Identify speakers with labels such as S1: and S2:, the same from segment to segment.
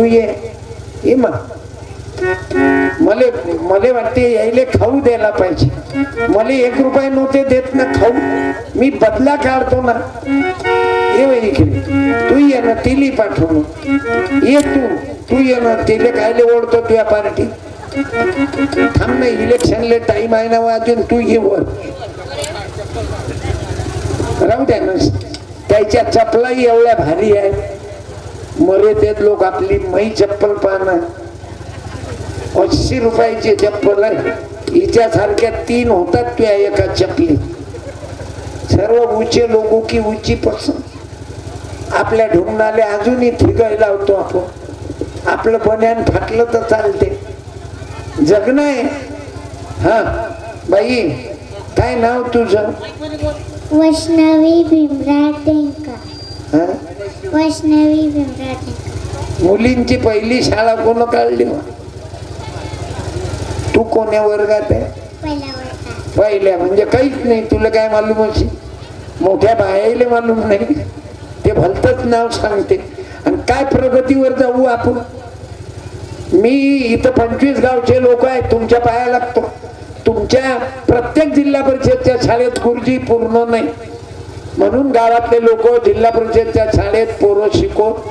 S1: तू ये मले मले वाटते यायले खाऊ द्यायला पाहिजे. मला एक रुपये नव्हते देत ना खाऊ. मी बदला काढतो ना. ये इकडे. तू ये ना तिली पाठवून. ये तू. तू ये ना तिले कायले ओढतो तुझ्या पार्टी. थांब ना इलेक्शनले टाइम आहे ना अजून तू ये वर. राहू द्या ना. त्याच्या चपलाही एवढ्या भारी आहे. मरे ते लोक आपली मै चप्पल पाहणार अस्सी रुपयाची चप्पल आहे. हिच्यासारख्या तीन होतात त्या एका चपली. सर्व उचे लोक की उची पसंत आपल्या ढुंगणाले अजूनही थिगायला लावतो आपण. आपलं बन्यान फाटलं तर चालते. जगणं आहे. हा बाई काय नाव तुझं?
S2: वैष्णवी भीमराव टेंका
S1: हा?
S2: वैष्णवी
S1: मुलींची पहिली शाळा कोण काढली? तू कोण्या वर्गात आहे? पहिल्या म्हणजे काहीच नाही. तुला काय मालूम अशी? मोठ्या बायाले मालूम नाही. ते भलतच नाव सांगते. आणि काय प्रगतीवर जाऊ आपण? मी इथं पंचवीस गावचे लोक आहेत. तुमच्या पाया लागतो. तुमच्या प्रत्येक जिल्हा परिषदच्या शाळेत गुरुजी पूर्ण नाही. म्हणून गावातले लोक जिल्हा परिषदच्या शाळेत पोरं शिकवत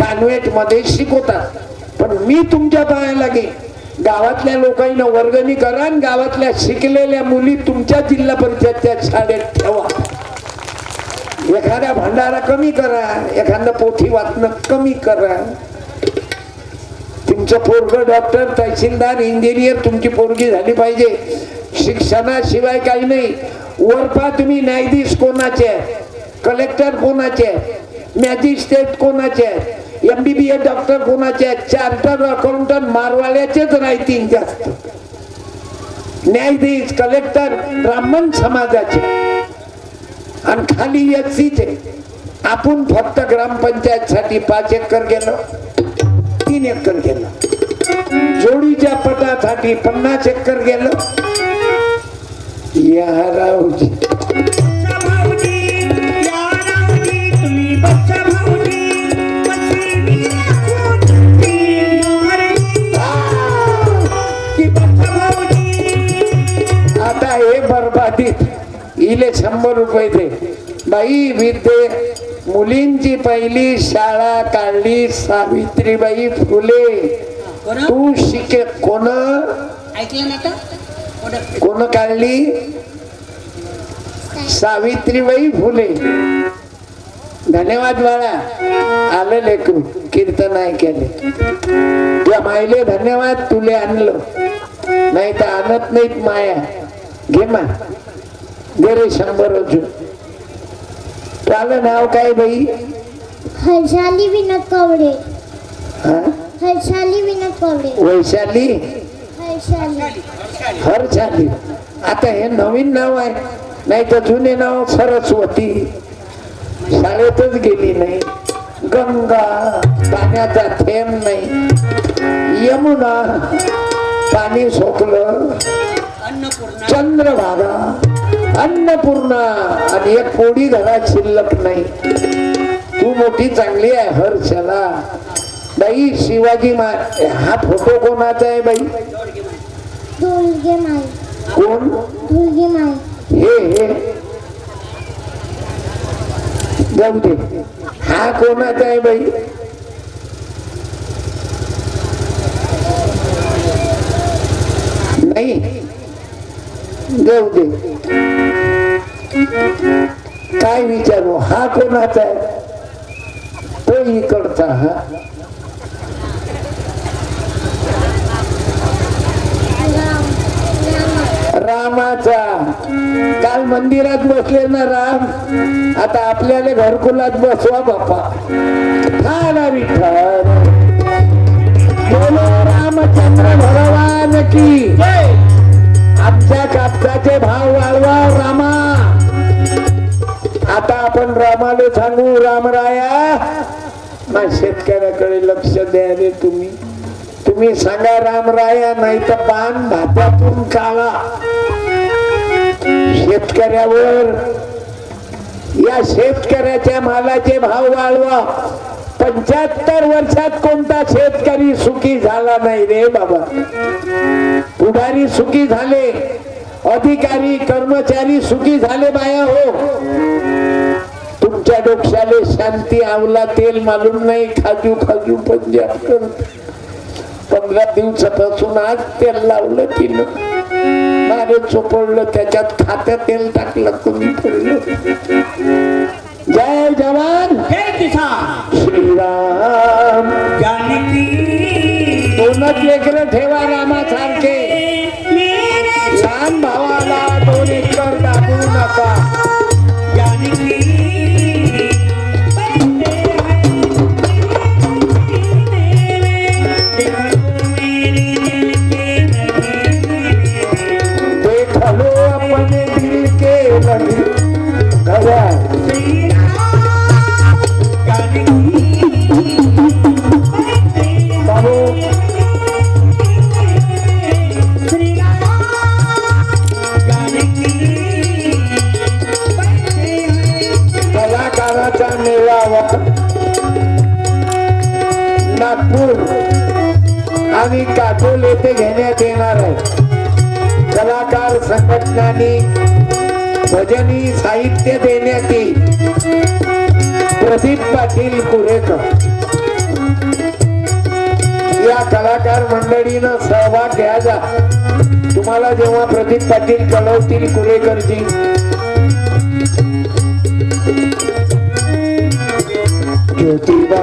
S1: कॉन्व्हेंटमध्ये शिकवतात. पण मी तुमच्या पायाला घे गावातल्या लोकांना वर्गणी करा आणि गावातल्या शिकलेल्या मुली तुमच्या जिल्हा परिषदच्या शाळेत ठेवा. एखाद्या भांडारा कमी करा एखादं पोथी वाचणं कमी करा. तुमचं पोरग डॉक्टर तहसीलदार इंजिनियर तुमची पोरगी झाली पाहिजे. शिक्षणाशिवाय काही नाही. वरपा तुम्ही न्यायाधीश कोणाचे कलेक्टर कोणाचे मॅजिस्ट्रेट कोणाचे आहेत? एमबीबीएस डॉक्टर कोणाचे चार्टर अकाउंटंट मारवाड्याचेच राहतील जास्त. न्यायाधीश कलेक्टर ब्राह्मण समाजाचे. आणि खाली एससीचे आपण फक्त ग्रामपंचायत साठी पाच एकर गेलो. तीन एकर गेलो. जोडीच्या पटासाठी पन्नास एकर गेलो. या रावजी.
S3: बच्चा भाऊजी या राऊजी तुम्ही बच्चा भाऊजी. बच्ची राखून तीन की बच्चा भाऊजी
S1: आता हे बरबादीत इले शंभर रुपये दे. बाई विद्ये मुलींची पहिली शाळा काढली सावित्रीबाई फुले. तू शिके कोण?
S3: ऐकलं मोठं-
S1: कोण काढली? सावित्रीबाई फुले. धन्यवाद बाळा. आलं लेकरू कीर्तन ऐकायले तुझ्या मायले धन्यवाद तुले आणलं. नाही तर आणत नाहीत माया. घे मा. दे रे शंभर अजून. तुला नाव काय बाई?
S2: हर्षाली विनोद कवडे.
S1: हा?
S2: हर्षाली विनोद कवडे.
S1: वैशाली?
S2: हर्षाली
S1: आता हे नवीन नाव आहे. नाही तर जुने नाव सरस्वती. शाळेतच गेली नाही. गंगा पाण्याचा थेंब नाही. यमुना पाणी सोकलं. चंद्रभागा अन्नपूर्णा आणि एक पोळी घरात शिल्लक नाही. तू मोठी चांगली आहे हर्षला. बाई शिवाजी मा हा फोटो कोणाचा आहे बाई?
S2: माई
S1: कोण?
S2: माई
S1: हे हे. जाऊ दे. हा कोणाचा आहे बाई? नाही. जाऊ दे. काय विचारू? हा कोणाचा आहे? तो इकडचा हा
S2: राम राम
S1: रामाचा. काल मंदिरात बसले ना राम आता आपल्याला घरकुलात बसवा बाप्पा थाना विठ्ठल. बोलो रामचंद्र भगवान की. आमच्या कापसाचे भाव वाढवा रामा. आता आपण रामाला सांगू रामराया मा शेतकऱ्याकडे लक्ष द्या रे तुम्ही. तुम्ही सांगा रामराया नाही तर पान भातातून काळा शेतकऱ्यावर या शेतकऱ्याच्या मालाचे भाव वाढवा. पंच्याहत्तर वर्षात कोणता शेतकरी सुखी झाला नाही रे बाबा? पुढारी सुखी झाले अधिकारी कर्मचारी सुखी झाले बाया हो. तुमच्या डोक्याले शांती आवला तेल मालूम नाही खाजू खाजू पंजाब करत पंधरा दिवसापासून आज तेल लावलं तिनं. मारे चोपडलं त्याच्यात खात्यात तेल टाकलं कमी पडलं जय जवान.
S3: किसान.
S1: श्रीराम.
S3: जानकी
S1: दोनच लेकरं ठेवा रामासारखे. नागपूर आणि काटोल येथे घेण्यात येणार आहे. कलाकार संघटनांनी भजनी साहित्य देण्यात येईल प्रदीप पाटील कुरेकर या कलाकार मंडळीनं सहभाग घ्यायचा. तुम्हाला जेव्हा प्रदीप पाटील कळवतील कुरेकरजी. ज्योतिबा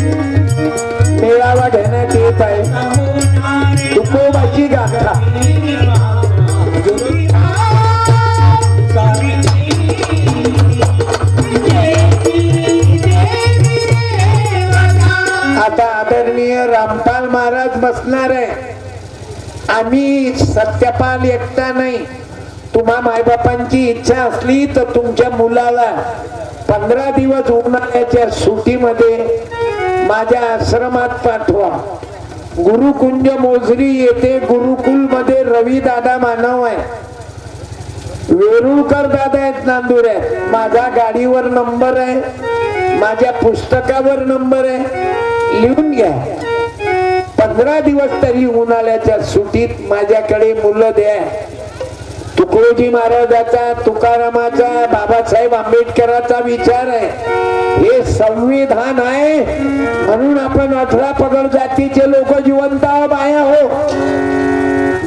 S1: बसणार आहे. आम्ही सत्यपाल एकटा नाही. तुम्हा मायबापांची इच्छा असली तर तुमच्या मुलाला पंधरा दिवस उन्हाळ्याच्या सुटीमध्ये माझ्या आश्रमात पाठवा. गुरुकुंज मोजरी येथे गुरुकुलमध्ये रवी दादा मानव आहे. वेरुळकर दादा आहेत नांदूर आहे माझा गाडीवर नंबर आहे. माझ्या पुस्तकावर नंबर आहे. लिहून घ्या. पंधरा दिवस तरी उन्हाळ्याच्या सुटीत माझ्याकडे मुलं द्या. तुकडोजी महाराजाचा तुकारामाचा बाबासाहेब आंबेडकरांचा विचार आहे. हे संविधान आहे. म्हणून आपण अठरा पगड जातीचे लोक जिवंत बाया हो.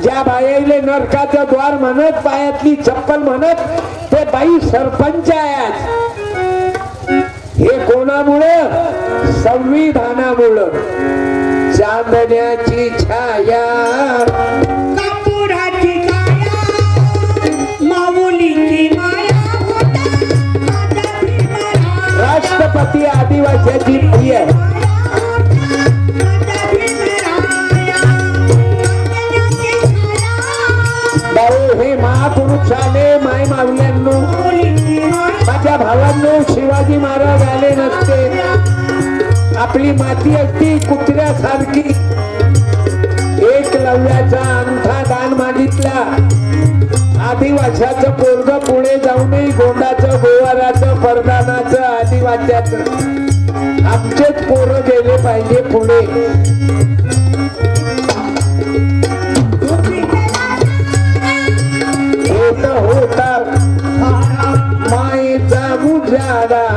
S1: ज्या बायाले नरकाचं द्वार म्हणत पायातली चप्पल म्हणत ते बाई सरपंच आहे हे कोणामुळं? संविधानामुळं. चांदण्याची छाया
S3: कापुराची काया माऊलीची माया होता माझा भीमराया.
S1: राष्ट्रपती आदिवासीची प्रिय. भाऊ हे महापुरुष आले माय मावल्यांनो आपली माती अगदी कुत्र्यासारखी. एक लव्याचा अंगठा दान मागितला. आदिवासाचं पोरग पुढे जाऊनही गोंडाचं गोवाराचं परदानाचं आदिवासाचं. आमचेच पोरं गेले पाहिजे पुढे. होत होता. मायेचा मुजाडा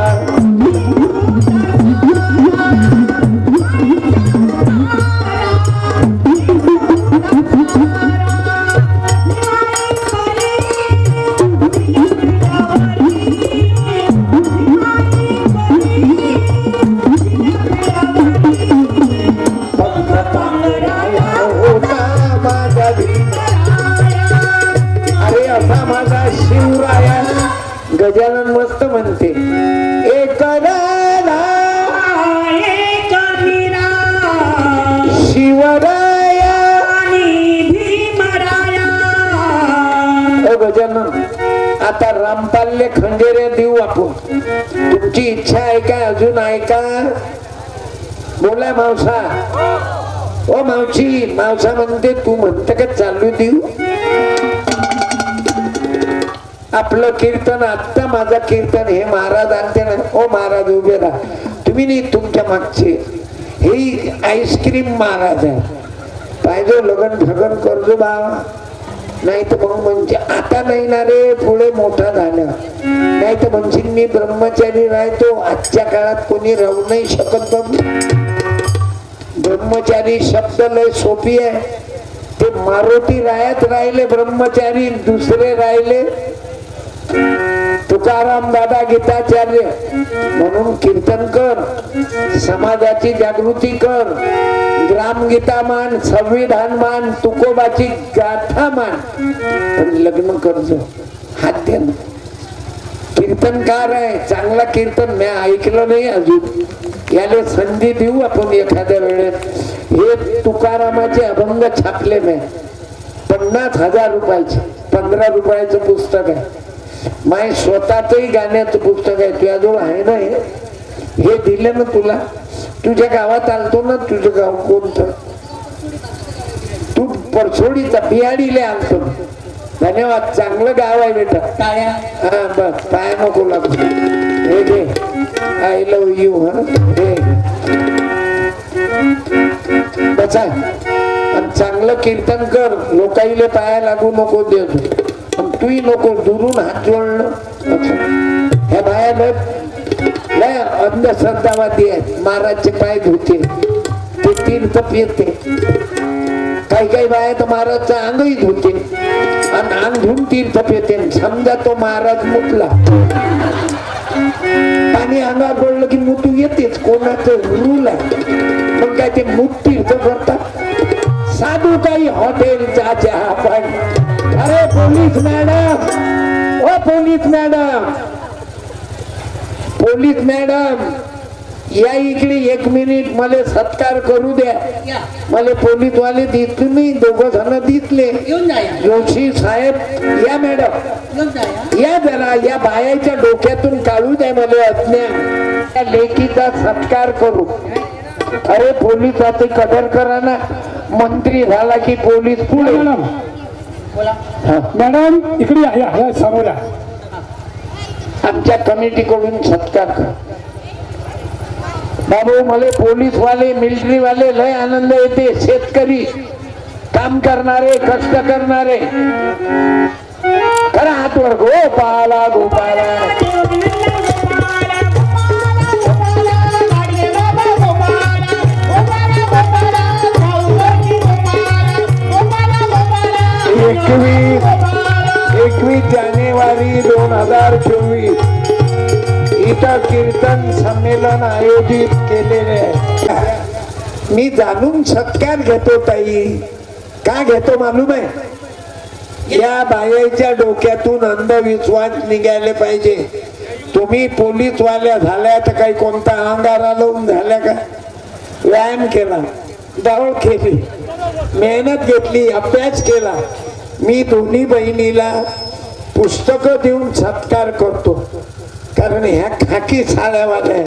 S1: मावसा. ओ मावशी मावसा म्हणते तू म्हणते का चालू देऊ. आपलं कीर्तन आत्ता माझं कीर्तन हे महाराज आणते ना. ओ महाराज उभे राहा. तुम्ही नाही तुमच्या मागचे. हे आईस्क्रीम महाराज आहे. पाहिजे लगन ठगन करजो बाबा नाही तर मग म्हणजे आता नाही ना रे पुढे मोठा झाला. नाही तर म्हणजे मी ब्रह्मचारी राहतो. आजच्या काळात कोणी राहू नाही शकत बघ ब्रह्मचारी शब्द लय सोपी आहे. ते मारुती रायात राहिले ब्रह्मचारी दुसरे राहिले तुकाराम दादा गीताचार्य. म्हणून कीर्तन कर समाजाची जागृती कर ग्रामगीता मान संविधान मान तुकोबाची गाथा मान. पण लग्न कर्ज हात कीर्तनकार आहे चांगला कीर्तन मी ऐकलं नाही अजून. याला संधी देऊ आपण एखाद्या वेळेस. हे तुकारामाचे अभंग छापले नाही पन्नास हजार रुपयाचे. पंधरा रुपयाचं पुस्तक आहे. माय स्वतःचंही गाण्याचं पुस्तक आहे. तुझ्याजवळ आहे ना हे? हे दिलं ना तुला? तुझ्या गावात आलतो ना तुझं गाव कोणतं? तू परसोडीचा बियाडीला आलतो. धन्यवाद. चांगलं गाव आहे बेटा
S3: टाळ्या.
S1: हा बस. पाय नको लागतो हे घे. आय लव यू हा. हे आणि चांगलं कीर्तन कर. लोकाईले पाया लागू नको पण तूही नको दुरून हात जोडणं. ह्या बाया लय अंधश्रद्धावादी आहेत. महाराजचे पाय धुते. ते तीर्थ पिते काही काही बाया तर महाराजचा अंगही धुते. आणि अंग धुवून तीर्थ पेते समजा तो महाराज मुतला. पाणी अंगावर पडलं की मुतू येतेच कोणाचं रूल आहे काय ते मुत तीर्थ करतात? साधू काही हॉटेलचा चहा पण अरे पोलीस मॅडम ओ पोलीस मॅडम पोलीस मॅडम या इकडे एक मिनिट मला सत्कार करू द्या. मला पोलीस वाले दिसले नाही दोघं जण दिसले. जोशी साहेब या मॅडम.
S3: या.
S1: जरा या बायाच्या डोक्यातून काढू द्या मला अज्ञान. त्या लेखीचा सत्कार करू. अरे पोलिसाचे कदर करा ना. मंत्री झाला की पोलीस पुढे.
S4: मॅडम.
S3: बोला.
S4: मॅडम इकडे.
S1: आमच्या कमिटीकडून सत्कार कर. बाबू मला पोलीस वाले मिलिटरी वाले लय आनंद येते. शेतकरी काम करणारे कष्ट करणारे. खरा हात वर गोपाला गोपाला. एकवीस एकवीस जानेवारी दोन हजार चोवीस. इथं कीर्तन संमेलन आयोजित केलेले आहे. मी जाणून सत्कार घेतो ताई. का घेतो मालूम आहे? या बायाच्या डोक्यातून अंधविश्वास निघाले पाहिजे. तुम्ही पोलीसवाल्या झाल्या तर काही कोणता अंगारा लावून झाल्या का? व्यायाम केला. धावळ केली. मेहनत घेतली. अभ्यास केला. मी दोन्ही बहिणीला पुस्तकं देऊन सत्कार करतो. कारण ह्या खाकी साड्यावाल्या.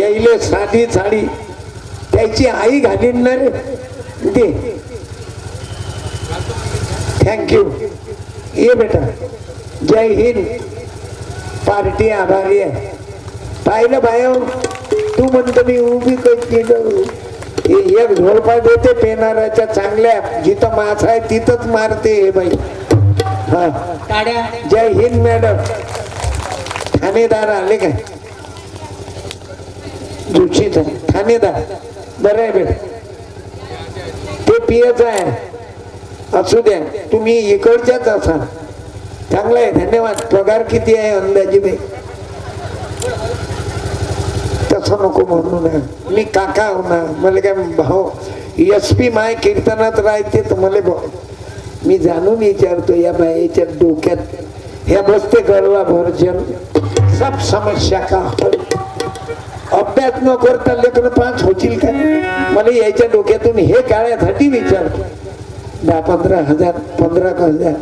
S1: यायले साधी साडी. त्याची आई घालीन ना रे. दे. थँक्यू ये बेटा. जय हिंद. पार्टी आभारी आहे. पाहिलं बाय. तू म्हणतो मी उभी कशी एक झोडपा देते पेनाराच्या चांगल्या. जिथं मास आहे तिथंच मारते हे बाई. हा. जय हिंद मॅडम ठाणेदार आले काय? जोशीच आहे. ठाणेदार बरं आहे बेटा. ते पियच आहे असू द्या. तुम्ही इकडच्याच असाल. चांगलं आहे. धन्यवाद. पगार किती आहे अंदाजी बाई तसं नको म्हणू ना. मी काका होणार मला काय भाऊ एस पी माय कीर्तनात राहते तर मला भाऊ मी जाणून विचारतो या बाईच्या डोक्यात. हे बसते गरवा भर्जन सब समस्या का हल अभ्यास न करता लेकर पाच होतील का? मला याच्या डोक्यातून हे काळ्यासाठी विचार. दहा पंधरा हजार पंधरा हजार?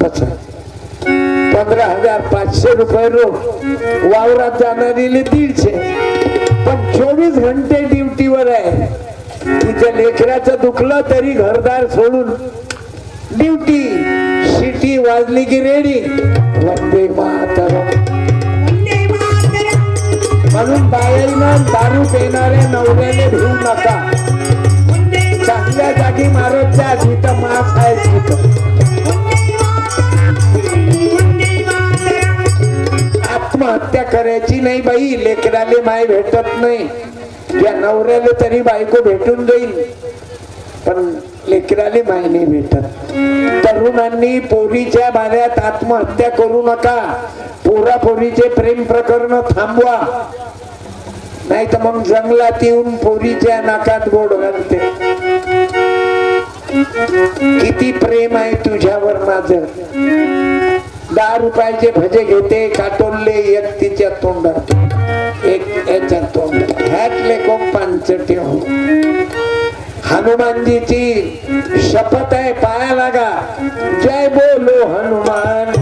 S1: बसा. पंधरा हजार पाचशे रुपये रोख. वावरात जाणारी दीडशे. पण चोवीस घंटे ड्युटीवर आहे. तिच्या लेकराचं दुखलं तरी घरदार सोडून ड्युटी. शिटी वाजली की रेडी. वंदे मातर म्हणून बायांना दारू पिणाऱ्या नवऱ्याने भिवू नका. चांगल्या जागी मारत त्या जिथं मास आहे तिथं आत्महत्या करायची नाही बाई लेकराले माय भेटत नाही. या नवऱ्याला तरी बायको भेटून जाईल. पण लेकराले मायने भेटत. तरुणांनी पोरीच्या बाऱ्यात आत्महत्या करू नका. पोरा पोरीचे प्रेम प्रकरण थांबवा. नाही तर मग जंगलात येऊन पोरीच्या नाकात गोड घालते. किती प्रेम आहे तुझ्यावर माझं. दहा रुपयाचे भजे घेते काटोलले एक तिच्या तोंडात. एक याच्या तोंडात. ह्यातले कोण पांच ठेव हनुमानजीची शपथ आहे पाया लागा. जय बोलो हनुमान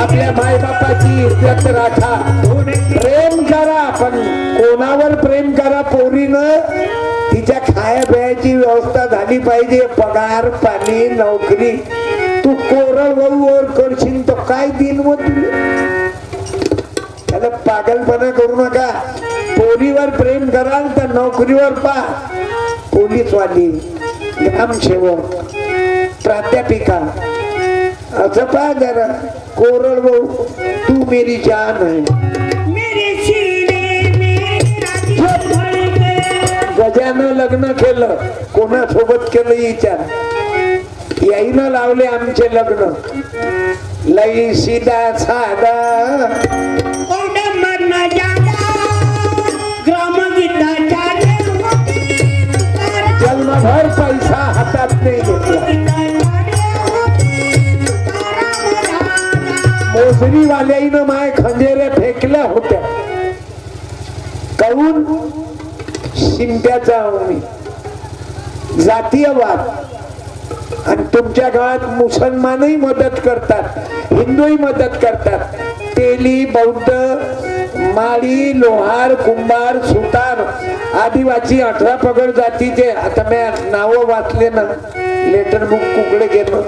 S1: आपल्या मायबापाची इज्जत राखा. प्रेम करा पण कोणावर प्रेम करा पोरीनं? तिच्या खाया प्यायची व्यवस्था झाली पाहिजे पगार पाणी नोकरी. तू कोरल पागलपणा करू नका. पोरीवर प्रेम कराल तर नोकरीवर पा. पोलीसवाली ग्रामसेवक प्राध्यापिका असं पहा जरा. कोरड भाऊ तू मेरी जान आहे. गजानं लग्न केलं. कोणासोबत केलं विचार? याईनं लावले आमचे लग्न. लई सीधा साधा. हातात नाही माय खंजेरे फेकल्या होत्या. काऊन शिंप्याचा अवनी जातीयवाद. आणि तुमच्या गावात मुसलमानही मदत करतात हिंदूही मदत करतात. तेली बौद्ध माळी लोहार कुंभार सुतार आदिवासी अठरा पगड जातीचे. आता मी नावं वाचले ना लेटर बुक कुकडे गेलो.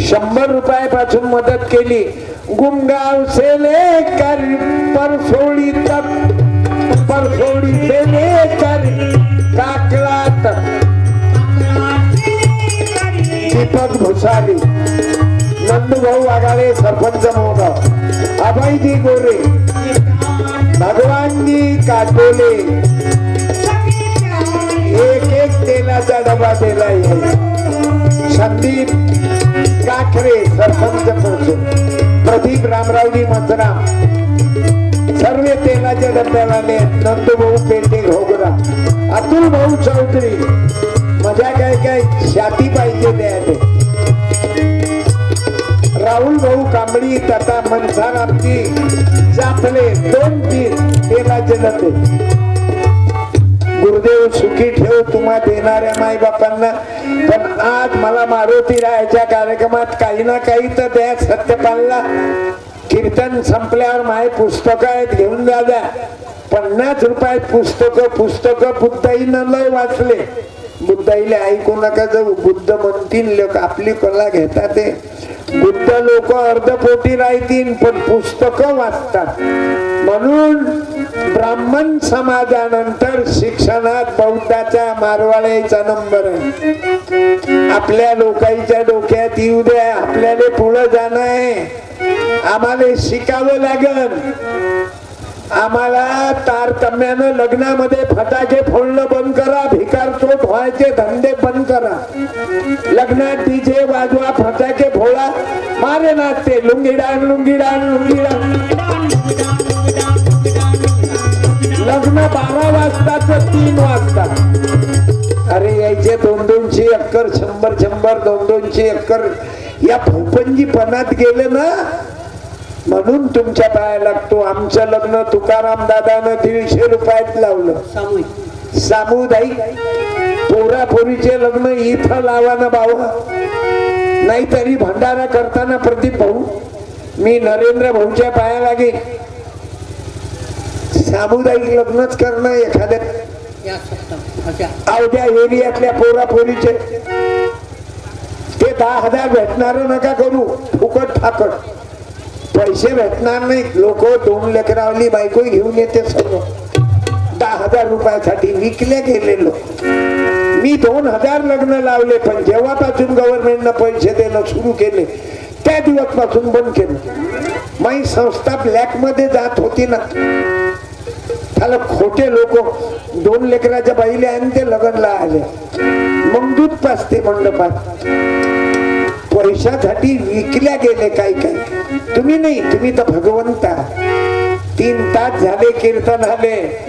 S1: शंभर रुपयापासून मदत केली. गुमगाव सेले लेकर परसोडी तक परसोडी सेले लेकर काकला दीपक भुसारी नंदभाऊ आघाडे सरपंच मोगाव अभयजी गोरे भगवानजी काटोले. एक एक तेलाचा डबा दिलाय. संदीप काखरे सरपंच प्रदीप रामरावजी मंत्रा सर्व तेलाच्या डब्याला नंदू भाऊ पेटे घोगरा. अतुल भाऊ चौधरी. मजा काय काय शाती पाहिजे द्यायला राहुल भाऊ कांबळी तथा मनसार आमची जाफले दोन तीन तेलाचे डबे गुरुदेव सुखी ठेव तुम्हा देणाऱ्या माई बापांना पण आज मला मारुती रायाच्या कार्यक्रमात काही ना काही तर द्या सत्यपालला. कीर्तन संपल्यावर माय पुस्तक आहेत घेऊन जा द्या. पन्नास रुपयात पुस्तक पुस्तक न लय वाचले. बुद्धाईले ऐकू नका जाऊ बुद्ध म्हणतील लोक आपली कला घेतात ते. बुद्ध लोक अर्धपोटी राहतील पण पुस्तक वाचतात. म्हणून ब्राह्मण समाजानंतर शिक्षणात बौद्धाचा मारवाड्याचा नंबर आहे. आपल्या लोकांच्या डोक्यात येऊ द्या आपल्याला पुढं जाणं आहे. आम्हाला शिकावं लागल आम्हाला तारतम्यानं लग्नामध्ये फटाके फोडणं बंद करा भिकार चोट व्हायचे धंदे बंद करा. लग्नात डीजे वाजवा फटाके फोडा. मारे नाचते लुंगीडान लुंगीडान लुंगीडान. लग्न बारा वाजताच तीन वाजता. अरे यायचे दोन दोनशे अक्कर शंभर शंभर दोन दोनशे अक्कर या भोपंजीपणात गेले ना म्हणून तुमच्या पाया लागतो. आमचं लग्न तुकाराम दादानं दीडशे रुपयात लावलं. सामुदायिक. पोरापोरीचे लग्न इथं लावा ना बाबा नाहीतरी भंडारा करताना प्रदीप भाऊ मी नरेंद्र भाऊच्या पाया लागेल सामुदायिक लग्नच करणं एखाद्या अवघ्या एरियातल्या पोरापोरीचे. ते दहा हजार भेटणार नका करू. फुकट फाकट पैसे भेटणार नाही. लोक दोन लेकरावली बायको घेऊन येते सर्व दहा हजार रुपयासाठी विकले गेले लोक. मी दोन हजार लग्न लावले पण जेव्हापासून गव्हर्नमेंटनं पैसे देणं सुरू केले त्या दिवसपासून बंद केलं. माई संस्था ब्लॅकमध्ये जात होती ना. त्याला खोटे लोक दोन लेकराच्या बाईले आणि ते लग्नला आले. मग दूध पाचते मंडपात. पैशासाठी विकल्या गेले काही काही तुम्ही नाही तुम्ही तर भगवंता. तीन तास झाले कीर्तन आले.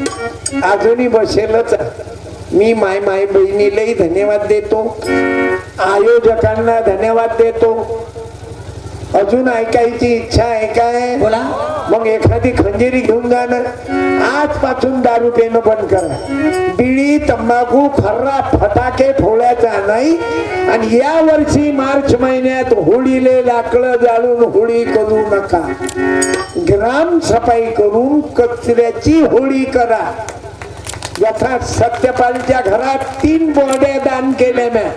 S1: अजूनही बसेलच. मी माय माय बहिणीलाही धन्यवाद देतो. आयोजकांना धन्यवाद देतो. अजून ऐकायची इच्छा आहे काय?
S3: बोला.
S1: मग एखादी खंजिरी घेऊन जाणं आजपासून दारू पिणं बंद करा. बिडी तंबाखू खर्रा फटाके फोडायचा नाही. आणि या वर्षी मार्च महिन्यात होळीले लाकडं जाळून होळी करू नका. ग्राम सफाई करून कचऱ्याची होळी करा. यथा सत्यपालच्या घरात तीन बॉड्या दान केल्या म्या.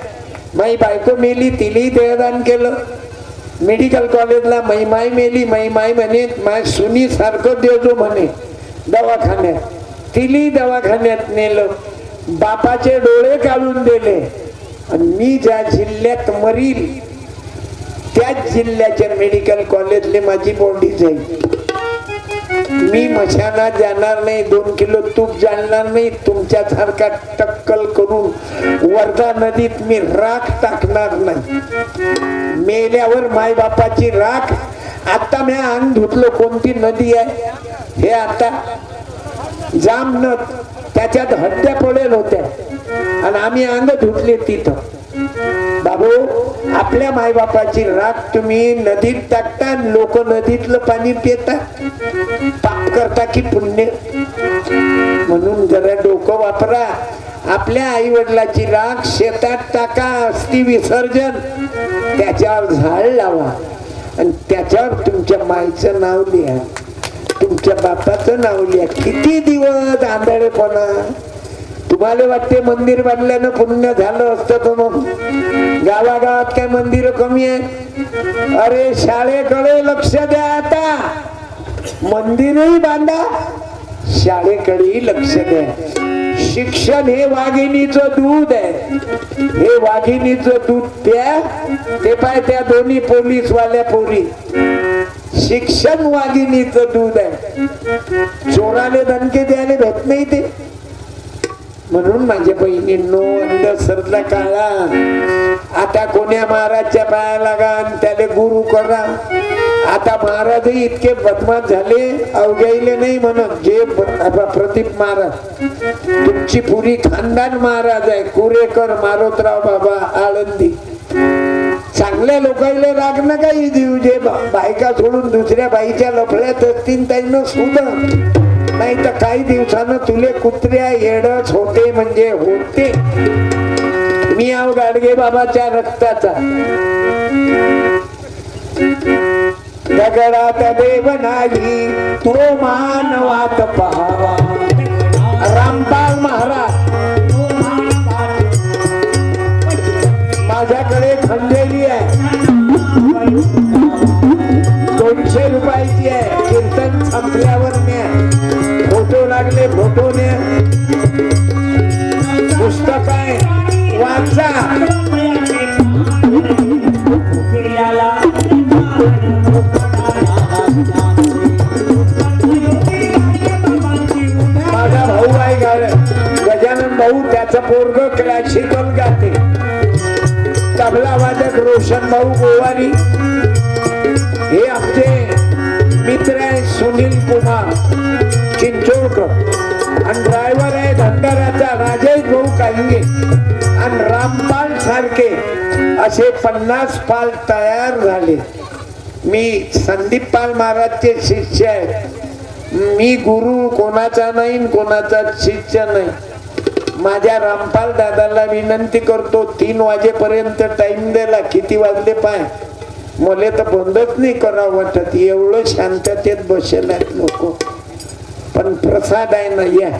S1: माई बायको मेली तिली देहदान केलं. मेडिकल कॉलेजला महिमाई मेली महिमाई म्हणे माय सुनी सारखं देवजो म्हणे दवाखान्यात. तिली दवाखान्यात नेलं. बापाचे डोळे काढून दिले. आणि मी ज्या जिल्ह्यात मरील त्याच जिल्ह्याच्या मेडिकल कॉलेजले माझी बॉडी जाईल. मी मशानात जाणार नाही दोन किलो तूप जाणणार नाही तुमच्यासारखा टक्कल करून वर्धा नदीत मी राख टाकणार नाही. मेल्यावर मायबापाची राख. आता मी अंग धुतलो कोणती नदी आहे? हे आता जाम न त्याच्यात हत्या पडेल होत्या. आणि आम्ही अंग धुतले तिथं. बाबू आपल्या मायबापाची राख तुम्ही नदीत टाकता लोक नदीतलं पाणी पितात पाप करता की पुण्य? म्हणून जरा डोकं वापरा. आपल्या आई वडिलाची राख शेतात टाका असती विसर्जन. त्याच्यावर झाड लावा. आणि त्याच्यावर तुमच्या माईचं नाव लिहा. तुमच्या बापाचं नाव लिहा. किती दिवस आंधळेपणा. तुम्हाला वाटते मंदिर बांधल्यानं पुण्य झालं असतं तर मग गावागावात काय मंदिर कमी आहे अरे शाळेकडे लक्ष द्या आता. मंदिरही बांधा. शाळेकडेही लक्ष द्या. शिक्षण हे वाघिणीचं दूध आहे. हे वाघिणीचं दूध त्या ते पाय त्या दोन्ही पोलीस वाल्या पोरी. शिक्षण वाघिणीचं दूध आहे. चोराले दणके द्यायला भेट नाही ते. म्हणून माझ्या बहिणींनो सरला काळा आता कोण्या महाराजच्या पाया लागा आणि त्याले गुरु करा. आता महाराजही इतके बदमाश झाले अवघ्याईले नाही म्हणत. जे प्रदीप महाराज तुमची पुरी खानदान महाराज आहे. कुरेकर मारोतराव बाबा आळंदी. चांगल्या लोकांना राग ना काही देऊ. जे बा- बायका सोडून दुसऱ्या बाईच्या लफड्यात असतील त्यांना सुद्धा. नाही तर काही दिवसानं तुले कुत्र्या येडच होते म्हणजे होते. मी आव गाडगे बाबाच्या रक्ताचा. दगडात देव नाही तो मानवात पहावा. रामपाल महाराज. भाऊ आहे गजानन भाऊ त्याचं पोरग क्लॅशिकल गाते. तबला वादक रोशन भाऊ गोवारी. हे आमचे मित्र आहे सुनील कुमार. चिंचोळकर. आणि ड्रायव्हर आहे धंडाराचा भाऊ कालिंगे आणि रामपाल सारखे असे पन्नास पाल तयार झाले. मी संदीप पाल महाराजचे शिष्य आहे. मी गुरु कोणाचा नाही कोणाचा शिष्य नाही. माझ्या रामपाल दादाला विनंती करतो तीन वाजेपर्यंत टाइम दिला किती वाजले पाय? मला तर बंदच नाही करावं वाटत. एवढं शांततेत बसेल आहेत लोक. पण प्रसाद आहे ना या.